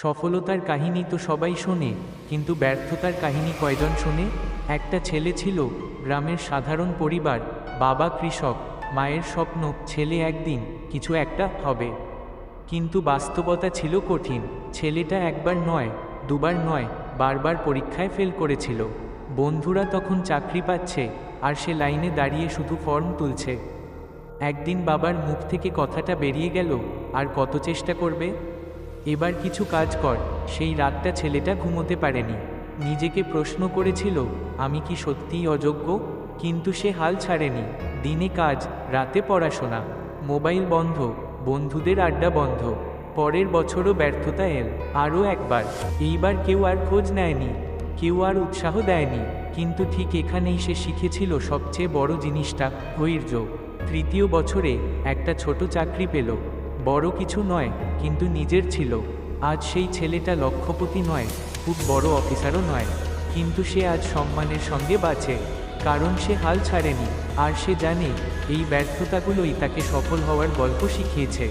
সফলতার কাহিনী তো সবাই শোনে, কিন্তু ব্যর্থতার কাহিনী কয়জন শোনে? একটা ছেলে ছিল গ্রামের সাধারণ পরিবার, বাবা কৃষক, মায়ের স্বপ্ন, ছেলে একদিন, কিছু একটা হবে। কিন্তু বাস্তবতা ছিল কঠিন, ছেলেটা একবার নয়, দুবার নয়, বারবার পরীক্ষায় ফেল করেছিল। বন্ধুরা তখন চাকরি পাচ্ছে, আর সে লাইনে দাঁড়িয়ে শুধু ফর্ম তুলছে। একদিন বাবার মুখ থেকে কথাটা বেরিয়ে গেল, আর কত চেষ্টা করবে? এবার কিছু কাজ কর। সেই রাতটা ছেলেটা ঘুমোতে পারেনি। নিজেকে প্রশ্ন করেছিল, আমি কি সত্যিই অযোগ্য? কিন্তু সে হাল ছাড়েনি। দিনে কাজ, রাতে পড়াশোনা। মোবাইল বন্ধ, বন্ধুদের আড্ডা বন্ধ। পরের বছরও ব্যর্থতা এল। আরও একবার, এইবার কেউ আর খোঁজ নেয়নি, কেউ আর উৎসাহ দেয়নি। কিন্তু ঠিক এখানেই সে শিখেছিল সবচেয়ে বড় জিনিসটা, ধৈর্য। তৃতীয় বছরে একটা ছোট চাকরি পেল। বড় কিছু নয়, কিন্তু নিজের ছিল। আজ সেই ছেলেটা লক্ষপতি নয়, খুব বড় অফিসারও নয়। কিন্তু সে আজ সম্মানের সঙ্গে বাঁচে, কারণ সে হাল ছাড়েনি। আর সে জানে, এই ব্যর্থতাগুলোই তাকে সফল হওয়ার গল্প শিখিয়েছে।